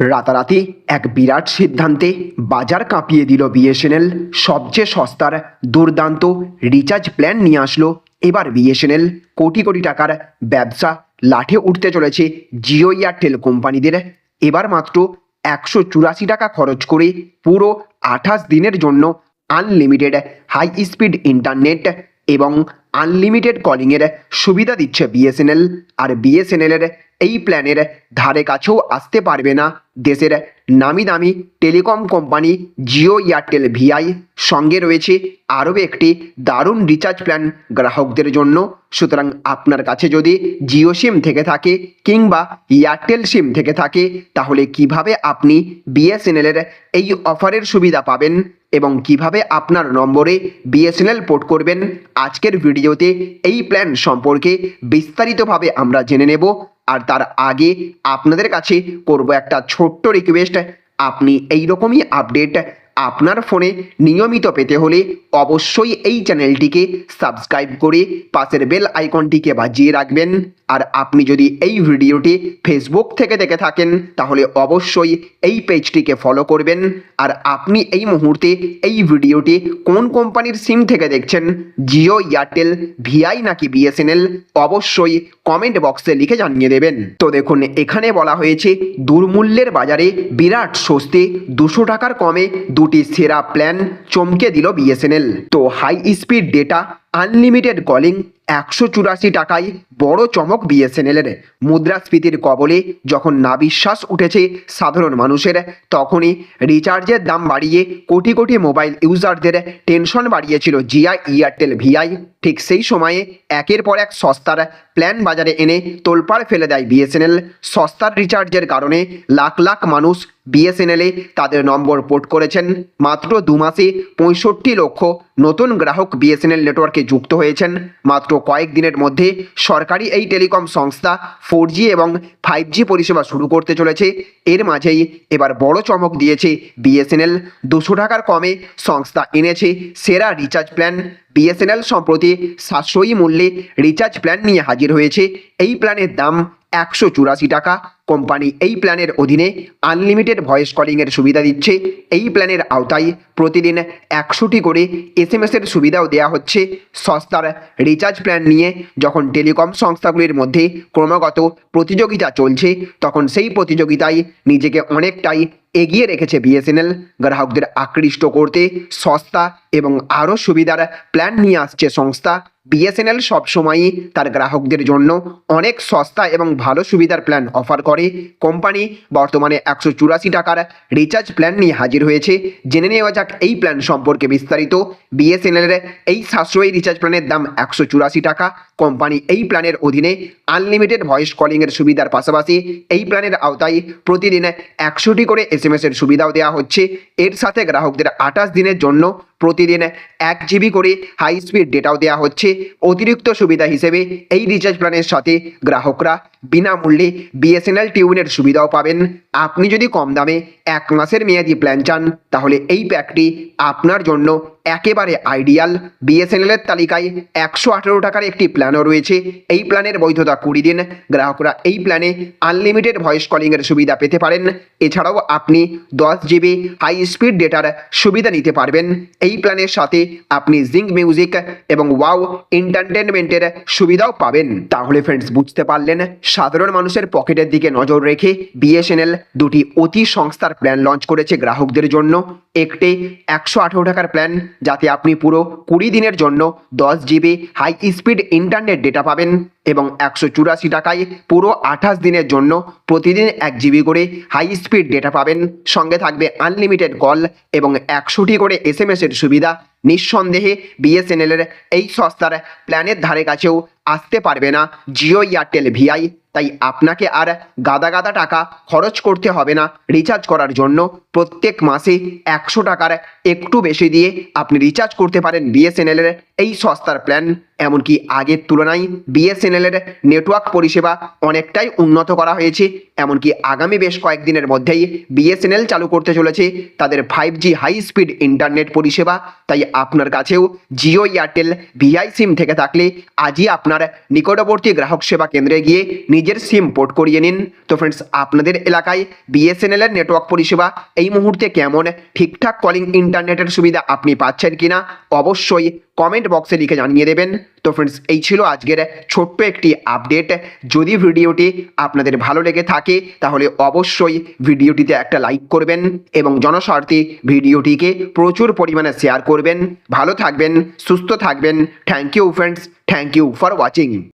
রাতারাতি এক বিরাট সিদ্ধান্তে বাজার কাঁপিয়ে দিল বিএসএনএল। সবচেয়ে সস্তার দুর্দান্ত রিচার্জ প্ল্যান নিয়ে আসলো এবার বিএসএনএল। কোটি কোটি টাকার ব্যবসা লাঠে উঠতে চলেছে জিও এয়ারটেল কোম্পানিদের। এবার মাত্র একশো চুরাশি টাকা খরচ করে পুরো আঠাশ দিনের জন্য আনলিমিটেড হাই স্পিড ইন্টারনেট এবং আনলিমিটেড কলিংয়ের সুবিধা দিচ্ছে বিএসএনএল। আর বিএসএনএলের এই প্ল্যানের ধারে কাছেও আসতে পারবে না দেশের নামি দামি telecom company Jio Airtel Vi. সঙ্গে রয়েছে আরও একটি দারুণ রিচার্জ প্ল্যান গ্রাহকদের জন্য। সুতরাং আপনার কাছে যদি জিও সিম থেকে থাকে কিংবা এয়ারটেল সিম থেকে থাকে, তাহলে কীভাবে আপনি বিএসএনএলের এই অফারের সুবিধা পাবেন এবং কীভাবে আপনার নম্বরে বিএসএনএল পোর্ট করবেন? আজকের ভিডিওতে এই প্ল্যান সম্পর্কে বিস্তারিতভাবে আমরা জেনে নেব। আর তার আগে আপনাদের কাছে করব একটা ছোট্ট রিকোয়েস্ট আপনি এই রকমই আপডেট আপনার ফোনে নিয়মিত পেতে হলে অবশ্যই এই চ্যানেলটিকে সাবস্ক্রাইব করে পাশের বেল আইকনটিকে বাজিয়ে রাখবেন। আর আপনি যদি এই ভিডিওটি ফেসবুক থেকে দেখে থাকেন, তাহলে অবশ্যই এই পেজটিকে ফলো করবেন। আর আপনি এই মুহূর্তে এই ভিডিওটি কোন কোম্পানির সিম থেকে দেখছেন জিও এয়ারটেল ভিআই নাকি বিএসএনএল অবশ্যই কমেন্ট বক্সে লিখে জানিয়ে দেবেন। তো দেখুন, এখানে বলা হয়েছে, দুর্মূল্যের বাজারে বিরাট স্বস্তি, দুশো টাকার কমে দুটি সেরা প্ল্যান চমকে দিল বিএসএনএল তো high speed data unlimited calling একশো চুরাশি টাকায় বড় চমক বিএসএনএলের মুদ্রাস্ফীতির কবলে যখন না বিশ্বাস উঠেছে সাধারণ মানুষের, তখনই রিচার্জের দাম বাড়িয়ে কোটি কোটি মোবাইল ইউজারদের টেনশন বাড়িয়েছিল জিয়া এয়ারটেল ভিআই। ঠিক সেই সময়ে একের পর এক সস্তার প্ল্যান বাজারে এনে তোলপাড় ফেলে দেয় বিএসএনএল সস্তার রিচার্জের কারণে লাখ লাখ মানুষ বিএসএনএলে তাদের নম্বর পোর্ট করেছেন। মাত্র দু মাসে পঁয়ষট্টি লক্ষ নতুন গ্রাহক বিএসএনএল নেটওয়ার্কে যুক্ত হয়েছেন। মাত্র কয়েক দিনের মধ্যে সরকারি এই টেলিকম সংস্থা ফোর এবং ফাইভ পরিষেবা শুরু করতে চলেছে। এর মাঝেই এবার বড় চমক দিয়েছে বিএসএনএল। দুশো টাকার কমে সংস্থা এনেছে সেরা রিচার্জ প্ল্যান। বিএসএনএল সম্প্রতি সাশ্রয়ী মূল্যে রিচার্জ প্ল্যান নিয়ে হাজির হয়েছে। এই প্ল্যানের দাম একশো চুরাশি টাকা। কোম্পানি এই প্ল্যানের অধীনে আনলিমিটেড ভয়েস কলিংয়ের সুবিধা দিচ্ছে। এই প্ল্যানের আওতায় প্রতিদিন একশোটি করে এস এম এসের সুবিধাও দেওয়া হচ্ছে। সস্তার রিচার্জ প্ল্যান নিয়ে যখন টেলিকম সংস্থাগুলির মধ্যে ক্রমাগত প্রতিযোগিতা চলছে, তখন সেই প্রতিযোগিতায় নিজেকে অনেকটাই এগিয়ে রেখেছে বিএসএনএল। গ্রাহকদের আকৃষ্ট করতে সস্তা এবং আরও সুবিধার প্ল্যান নিয়ে আসছে সংস্থা। বিএসএনএল সবসময়ই তার গ্রাহকদের জন্য অনেক সস্তা এবং ভালো সুবিধার প্ল্যান অফার করে। কোম্পানি বর্তমানে একশো চুরাশি টাকার রিচার্জ প্ল্যান নিয়ে হাজির হয়েছে। জেনে নেওয়া যাক এই প্ল্যান সম্পর্কে বিস্তারিত। বিএসএনএলের এই সাশ্রয়ী রিচার্জ প্ল্যানের দাম একশো চুরাশি টাকা। কোম্পানি এই প্ল্যানের অধীনে আনলিমিটেড ভয়েস কলিংয়ের সুবিধার পাশাপাশি এই প্ল্যানের আওতায় প্রতিদিন একশোটি করে এস এসের সুবিধাও দেওয়া হচ্ছে। এর সাথে গ্রাহকদের আঠাশ দিনের জন্য প্রতিদিন এক জিবি করে হাই স্পিড ডেটাও দেওয়া হচ্ছে। অতিরিক্ত সুবিধা হিসেবে এই রিচার্জ প্ল্যানের সাথে গ্রাহকরা বিনামূল্যে বিএসএনএল টিউনের সুবিধাও পাবেন। আপনি যদি কম দামে এক মাসের মেয়াদি প্ল্যান চান, তাহলে এই প্যাকটি আপনার জন্য একেবারে আইডিয়াল বিএসএনএল এর তালিকায় একশো আঠেরো টাকার একটি প্ল্যানও রয়েছে। এই প্ল্যানের বৈধতা কুড়ি দিন। গ্রাহকরা এই প্ল্যানে আনলিমিটেড ভয়েস কলিংয়ের সুবিধা পেতে পারেন। এছাড়াও আপনি দশ জিবি হাই স্পিড ডেটার সুবিধা নিতে পারবেন। এই প্ল্যানের সাথে আপনি জিঙ্ক মিউজিক এবং ওয়াও এন্টারটেনমেন্টের সুবিধাও পাবেন। তাহলে ফ্রেন্ডস বুঝতে পারলেন? সাধারণ মানুষের পকেটের দিকে নজর রেখে বিএসএনএল দুটি অতি সংস্থার প্ল্যান লঞ্চ করেছে গ্রাহকদের জন্য। একটি একশো আঠেরো টাকার প্ল্যান যাতে আপনি পুরো কুড়ি দিনের জন্য দশ GB high speed internet data পাবেন এবং একশো চুরাশি টাকায় পুরো আঠাশ দিনের জন্য প্রতিদিন এক জিবি করে হাই স্পিড ডেটা পাবেন। সঙ্গে থাকবে আনলিমিটেড কল এবং একশোটি করে এস এম এসের সুবিধা। নিঃসন্দেহে বিএসএনএলের এই সস্তার প্ল্যানের ধারে কাছেও আসতে পারবে না জিও এয়ারটেল ভিআই তাই আপনাকে আর গাদা গাদা টাকা খরচ করতে হবে না। রিচার্জ করার জন্য প্রত্যেক মাসে একশো টাকার একটু বেশি দিয়ে আপনি রিচার্জ করতে পারেন বিএসএনএলের এই সস্তার প্ল্যান এমনকি আগের তুলনায় বিএসএনএলের নেটওয়ার্ক পরিষেবা অনেকটাই উন্নত করা হয়েছে। এমনকি আগামী বেশ কয়েকদিনের মধ্যেই বিএসএনএল চালু করতে চলেছে তাদের five G high speed internet পরিষেবা। তাই আপনার কাছেও জিও এয়ারটেল ভিআই সিম থেকে থাকলে আজই আপনার নিকটবর্তী গ্রাহক সেবা কেন্দ্রে গিয়ে নিজের সিম পোর্ট করিয়ে নিন। তো ফ্রেন্ডস আপনাদের এলাকায় বিএসএনএল এর নেটওয়ার্ক পরিষেবা এই মুহূর্তে কেমন ঠিকঠাক কলিং ইন্টারনেটের সুবিধা আপনি পাচ্ছেন কিনা, অবশ্যই কমেন্ট বক্সে লিখে জানিয়ে দেবেন। তো ফ্রেন্ডস এই ছিল আজকের ছোট্ট একটি আপডেট যদি ভিডিওটি আপনাদের ভালো লেগে থাকে, তাহলে অবশ্যই ভিডিওটিতে একটা লাইক করবেন এবং জনস্বার্থে ভিডিওটিকে প্রচুর পরিমাণে শেয়ার করবেন। ভালো থাকবেন, সুস্থ থাকবেন। Thank you friends thank you for watching